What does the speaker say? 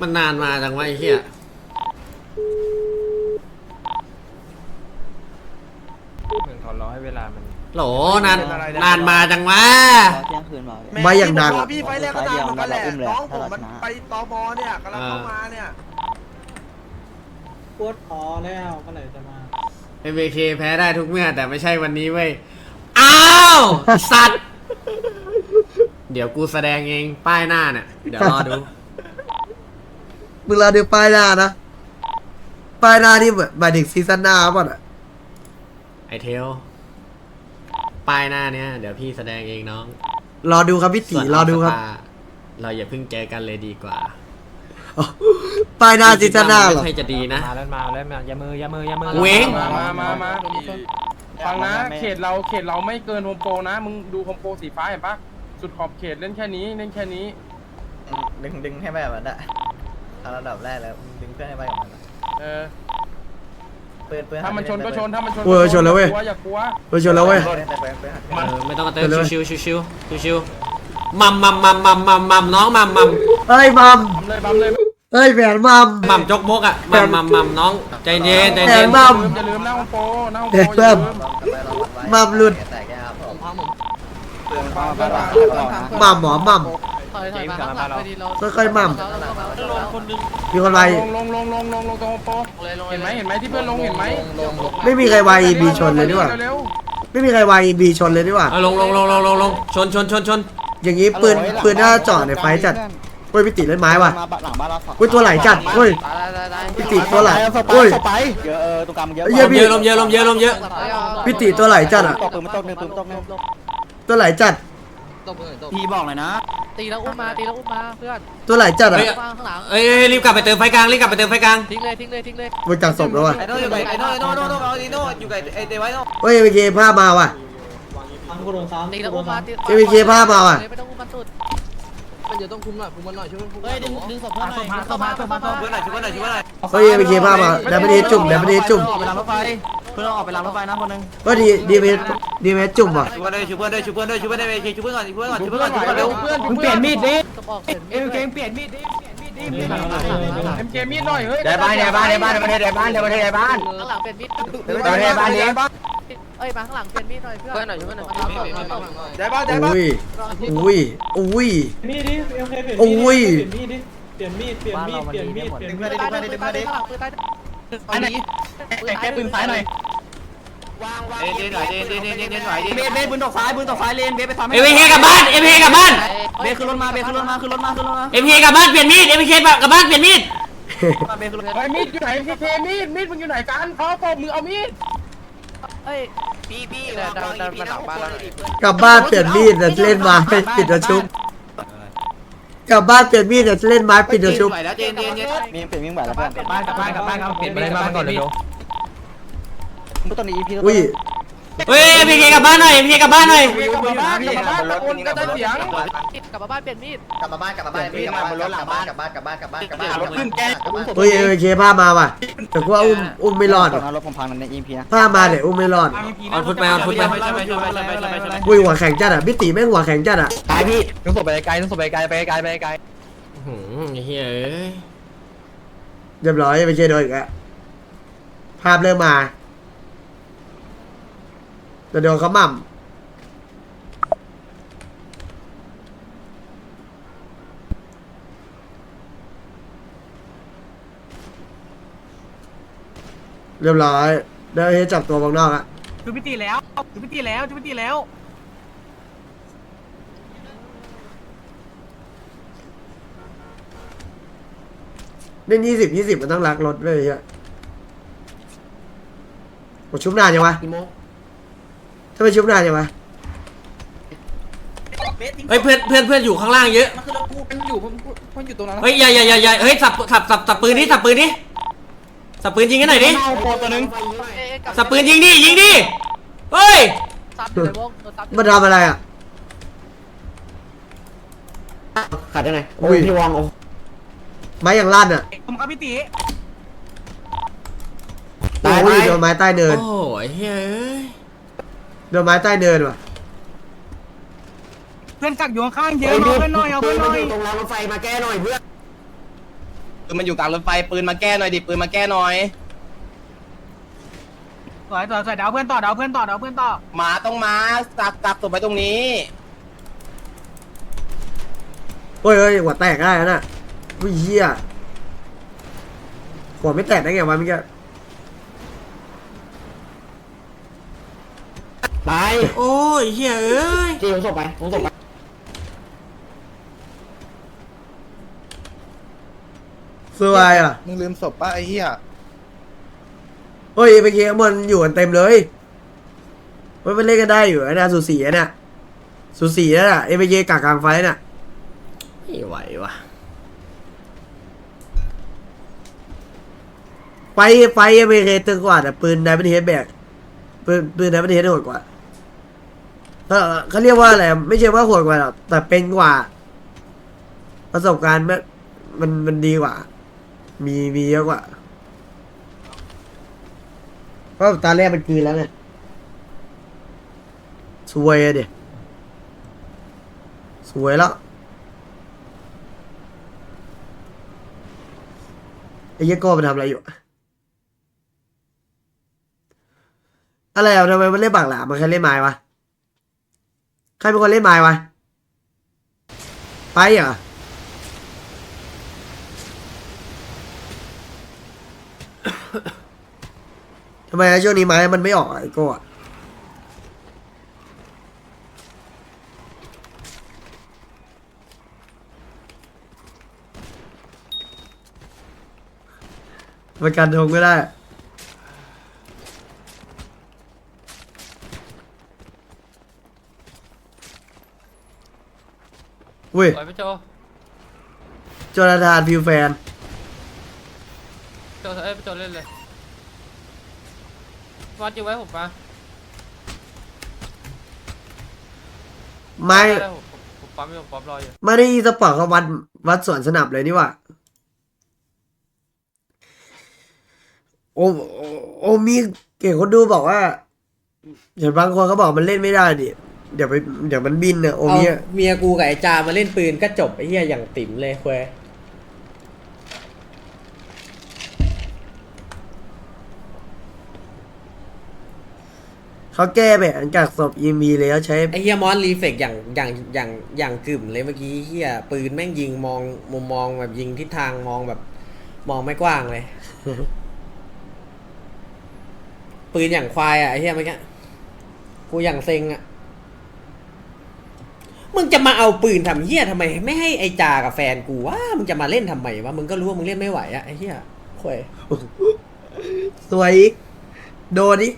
มันนานมาจังวะไอ้เหี้ยเหมือนเขารอให้เวลามัน โหลนานนานมาจังวะเที่ยงคืนมาไม่อย่างดัง พี่ไฟแรกก็ตามเหมือนกันแหละอุ้มเลยน้องผมถ้าเรามันชนะไปตมเนี่ยกำลังเข้ามาเนี่ย ปวดคอแล้วเมื่อไหร่จะมาเอ็มเคแพ้ได้ทุกเมื่อ แต่ไม่ใช่วันนี้เว้ย อ้าว สัตว์ เดี๋ยวกูแสดงเองป้ายหน้าเนี่ย เดี๋ยวรอดู มึงรอดูป้ายหน้านะป้ายหน้านี่เหมือนหมายถึงซีซั่นหน้าป่ะน่ะไอเทลป้ายหน้าเนี่ยเดี๋ยวพี่แสดงเองน้องรอดูครับพี่ตีส่วนรอดูครับสตาเราอย่าเพิ่งเจอกันเลยดีกว่าป้ายหน้าซีซั่นหน้าเหรอ ไม่ค่อยจะดีนะ มาแล้วมาแล้วมาอย่ามืออย่ามืออย่ามือเว้ง มามามามาฟังนะ เขตเราเขตเราไม่เกินโฮมโปรนะ มึงดูโฮมโปรสีฟ้าเห็นปะสุดขอบเขตเล่นแค่นี้เล่นแค่นี้ ดึงดึงให้ไปแบบนั้นอะ เอาระดับแรกแล้วดึงเพื่อนให้ไปกับมันอะเออเปิดเปิดถ้ามันชนก็ชนถ้ามันชนเว้ยชนแล้วเว้ยกลัวอย่ากลัวเฮ้ยชนแล้วเว้ยเปิดเปิดเปิดเปิดเออไม่ต้องกระเติเดี๋ยวเลย ชิวชิวชิวชิวชิวมัมมัมมัมมัมมัมมัมน้องมัมมัมเฮ้ยมัมบัมเลยบัมเลยเฮ้ยแหวนมัม มัมจกมกอะมัมมัมมัมน้องใจเย็นใจแหวเย็นนมัม อย่าลืมนะโฮมโปรนะโฮมโปรเด็กอย่าเพิ่ลืมมมัมหลุด แต่แกครับผมเพื่อนฟังเพื่เพื่ออนนฟัฟังงมัมหมอมัมถ อยถอยมาข้างหลังพอดีเราค่อยๆมัมลงคนนึงมีคนไปลงลงลงลงลงลงตรงโฮมโปรเลยลงเห็นไหมเห็นไหมที่เพื่อนลงเห็นไหมไม่มีใครวายบีชนเลยดีกว่าเร็วไม่มีใครวายบีชนเลยดีกว่าเอาลงลงลงลงลงลงชนชนชนชนอย่างนี้ปืนปืนหน้าจ่อในไฟจัดเฮ้ยพี่ติเล่นไม้ว่ะมาหลังบ้านเราเฮ้ยตัวไหลจัดเฮ้ยตายตายตายพี่ติตัวไหลเฮ้ยเยอะเออตรงกลางเยอะเหี้ลมเยอะลมเยอะลมเยอะลมเยอะพี่ติตัวไหลจัดอะตกปืนมันตกหนึ่งปืนตกหนึ่งตัวไหลจัดตบเลยตบพี่บอกเลยนะ ตีแล้วอุ้มมาตีแล้วอุ้มมาเพื่อนตัวไหลจัดอะวางข้างหลังเอ้ยเอ้ยรีบกลับไปเติมไฟกลางรีบกลับไปเติมไฟกลาง ทิ้งเลยทิ้งเลยทิ้งเลยบนจากศพแล้วว่ะไอ้โน่อยู่ไหนไอ้โน่ไอ้โน่โน่โน่เอาไอ้โน่อยู่กับไอ้เดวิโน่เฮ้ยเอเคภาพมาว่ะฟังกูโดนซ้ำตีแล้วอุ้มมาตีเอวีเคภาพมาว่ะ ไม่ต้องอุ้มมันสุดมันจะต้องคุมหน่อยคุมมันหน่อยช่วยคุมเฮ้ยดึงดึงศพเพื่อนหน่อยเข้ามาเข้ามาเข้ามาช่วยหน่อยช่วยหน่อยช่วยหน่อยเฮ้ยเอวีเคภาพมาเดี๋ยวไม่ได้จุ่มเดี๋ยวไม่ได้จุ่มออกไปรางรถไฟเพื่อนออกไปรางรถไฟนะคนนึงเฮ้ยดีดีเมดีเมจุ่มว่ะช่วยเพื่อนด้วยช่วยเพื่อนด้วยช่วยเพื่อนด้วยช่วยเพื่อนด้วยช่วยเพื่อนก่อนช่วยเพื่อนก่อนๆช่วยเพื่เพื่ออนนไหวก่อนช่วยเพื่อนเร็เร็ววเพื่อนมึงเปลี่ยนมีดดิศพออกเปลี่ยนเอ็มเคเปลี่ยนมีดดิเปลี่ยนมีดดิเอ็มเคมีดหน่อยเฮ้ยในบ้านในบ้านในบ้านในประเทศในบ้านในประเทศในบ้านข้างหลังเปลี่ยนมีดในประเทศบ้านนี้เอ้ยมาข้างหลังเปลี่ยนมีดหน่อยเพื่อนหน่อยช่วยหน่อยได้ป่ะได้ป่ะอุ้ยอุ้ยอุ้ยมีดดิเอ็มเคเปลี่ยนโอ้ยมีดดิเปลี่ยนมีดดิเปลี่ยนมีดเปลี่ยนมีดเปลี่ยนมีดเปลี่ยนมีดปืนตายปืนตายข้างหลังปืนตายอันไหนแกปืนซ้ายหน่อยเด่นเด่นหน่อยเด่นเด่นเด่นเด่นเด่นหน่อยเบสเบสปืนตกซ้ายปืนตกซ้ายเลนเบสไปทำเอ็มเคกลับบ้านเอ็มเคกลับบ้านเบสขึ้นรถมาเบสขึ้นรถมาขึ้นรถมาขึ้นรถมาเอ็มเคกลับบ้านเปลี่ยนมีดเอ็มเคกลับบ้านเปลี่ยนมีดเบสขึ้นรถเฮ้ยมีดอยู่ไหนเคเคมีดมีดมึงอยู่ไหนกันเขาปมมึงเอามีดเอ้ยพี่พี่เดินเดินเดินมาหลังบ้านเราหน่อยกลับบ้านเปลี่ยนมีดแต่เล่นไม้ปิดประชุมกลับบ้านเปลี่ยนมีดแต่เล่นไม้ปิดประชุมไหวแล้วเด่นเด่นเด่นมีเปลี่ยนวิ่งไหวแล้วเพื่อนบ้านกลับบ้านกลับบ้านครับเปลี่ยนมีดมาก่อนเร็ว ตอนนี้พี่อุ้ยเฮ้ยเอ็มเคกลับบ้านหน่อยเอ็มเคกลับบ้านหน่อยกลับมาบ้านกลับมาบ้านตะโกนก็ได้เสียงกลับมาบ้านเปลี่ยนมีดกลับมาบ้านกลับมาบ้านพี่กลับมาบนรถหลังบ้านกลับบ้านกลับบ้านกลับบ้านกลับบ้านรถขึ้นแกเฮ้ยเอวีเคภาพมาว่ะแต่กูว่าอุ้มอุ้มไม่รอดตอว่ะนนั้นรถผมพังในอีพีนะภาพมาเนี่ยอุ้มไม่รอดเอาฟุตไปเอาฟุตไปอุ้ยหัวแข็งจัดอะพี่ตีแม่งหัวแข็งจัดอะตายพี่ต้องส่งไปไกลต้องส่งไปไกลไปไกลไปไกลหืมไอ้เฮ้ยเอ้ยเรียบร้อยไม่ใช่โดนอีกแล้วภาพเริ่มมา จะโดนเขาหม่ำเรียบร้อยได้ให้จับตัววงนอกอะจูพิตีแล้วจูพิตีแล้วจูพิตีแล้ว เล่นยี่สิบยี่สิบมันต้องรักรถด้วยไอ้เฮียโอ้ชุบนานยังวะ ทำไมชุบนานยังวะเฮ้ยเพื่อนเพื่อนเพื่อนอยู่ข้างล่างเยอะ มันอยู่ผมผมอยู่ตรงนั้นเฮ้ยอย่าอย่าอย่าอย่าเฮ้ยสับสับสับสับปืนดิสับปืนดิสับปืนยิงกันหน่อยดิเอาโปรตัวนึงเอ้ยกลับสับปืนยิงดิยิงดิเฮ้ยซับอยู่ในวงโดนซับมันทำอะไรอะ ขาดยังไงอุ้ยไม้อย่างลั่นอะผมกับพี่ตีโอ้ยโดนไม้ใต้เนินโอ้ยเฮ้ย โดนไม้ใต้เนินว่ะเพื่อนกักอยู่ข้างๆเยอะเอาเพื่อนหน่อยเอาเพื่อนหน่อยตรงรางรถไฟมาแก้หน่อยเพื่อนปืนมันอยู่กลางรถไฟปืนมาแก้หน่อยดิปืนมาแก้หน่อย สวยสวยสวยเดาเพื่อนต่อเดาเพื่อนต่อเดาเพื่อนต่อหมาต้องมาจับจับตัวไปตรงนี้เฮ้ยเฮ้ยหัวแตกได้นะวิ่งเหี้ยหัวไม่แตกได้ไงวะเมื่อกี้ ตายโอ้ยเฮียเอ้ยจีผมส่งไปผมส่งไปสวยอะมึงลืมศพป่ะไอ้เหี้ยเฮ้ยเมื่อกี้มันอยู่กันเต็มเลยมันมันเล่นกันได้อยู่ไอ้น่ะสูสีอะน่ะสูสีนั่นน่ะเอ็มเกากลางไฟน่ะไม่ไหวว่ะไฟไฟเอ็มเกตึงกว่าแต่ปืนไดมันเฮดแบก ปืนปืนไดมันเฮดโหดกว่าเออเขาเรียกว่าอะไรไม่ใช่ว่าโหดกว่าหรอกแต่เป็นกว่า ประสบการณ์มันมันมันดีกว่า มีมีเยอะกว่าเพราะตอนแรกมันกลืนแล้วไงสวยอะเดี๋ยสวยแล้วไอ้เหี้ยโก้มันทำอะไรอยู่อะ อะไรอะทำไมมันเล่นปากหลา มันใครเล่นไม้วะ ใครเป็นคนเล่นไม้วะ ไปเหรอ ทำไมช่วงนี้ไม้มันไม่ออกไอ้โก้อะมันการทงไม่ได้ อุ้ยสวยพี่โจโจนาธานฟิวแฟน โจเอ้ยพี่โจเล่นเลยวัดอยู่ไว้ผมปะไม่ได้ผมผมปั๊มอยู่ผมปั๊มรออยู่ไม่ได้สปอร์ตเขาวัดวัดสวนสนับเลยนี่หว่าโอโอโอมีเก่งคนดูบอกว่าเห็นบางคนเขาบอกมันเล่นไม่ได้ดิ เดี๋ยวไปเดี๋ยวมันบินเนี่ยโอเอามีอะเมียกูกับไอ้จามาเล่นปืนก็จบไอ้เฮียอย่างติ๋มเลยเว้ยเขาแก้แบบจากศพยีมีแล้วใช้ ไอ้เฮียมอนรีเฟกอย่างอย่างอย่างอย่างกึ่มเลยเมื่อกี้เฮียปืนแม่งยิงมองมุมมองแบบยิงทิศทางมองแบบ มองไม่กว้างเลย ปืนอย่างควายอะไอ้เฮียเมื่อกี้กูอย่างเซ็งอะ มึงจะมาเอาปืนทำเหี้ยทำไม ไม่ให้ไอจากับแฟนกูวะมึงจะมาเล่นทำไมวะมึงก็รู้ว่ามึงเล่นไม่ไหวอะไอเฮียโว้ยสวยอีก โดนอีก